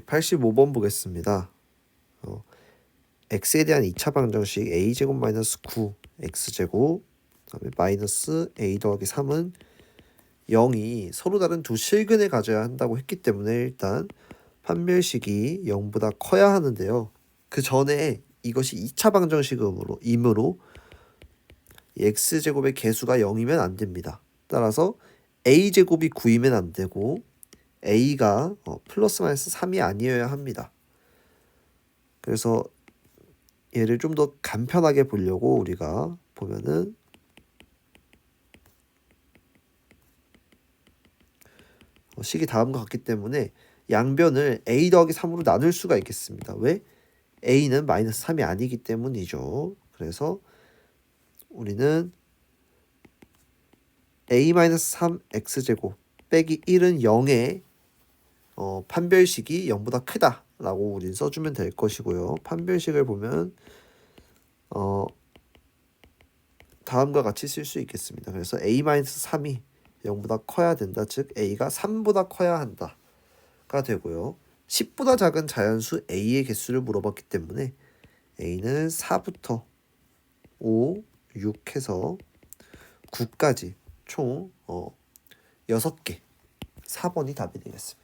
185번 보겠습니다. 어, x에 대한 2차 방정식 a제곱 마이너스 9 x제곱 그다음에 마이너스 a 더하기 3은 0이 서로 다른 두 실근을 가져야 한다고 했기 때문에 일단 판별식이 0보다 커야 하는데요. 그 전에 이것이 2차 방정식이므로 이므로 이 x제곱의 개수가 0이면 안 됩니다. 따라서 a제곱이 9이면 안 되고 a가 어, 플러스 마이너스 3이 아니어야 합니다. 그래서 얘를 좀 더 간편하게 보려고 우리가 보면은 어, 식이 다음과 같기 때문에 양변을 a 더하기 3으로 나눌 수가 있겠습니다. 왜? a는 마이너스 3이 아니기 때문이죠. 그래서 우리는 a-3 x제곱 빼기 1은 0의 어, 판별식이 0보다 크다라고 우린 써주면 될 것이고요. 판별식을 보면 어, 다음과 같이 쓸 수 있겠습니다. 그래서 a-3이 0보다 커야 된다. 즉 a가 3보다 커야 한다가 되고요. 10보다 작은 자연수 a의 개수를 물어봤기 때문에 a는 4부터 5, 6 해서 9까지 총 어, 6개 4번이 답이 되겠습니다.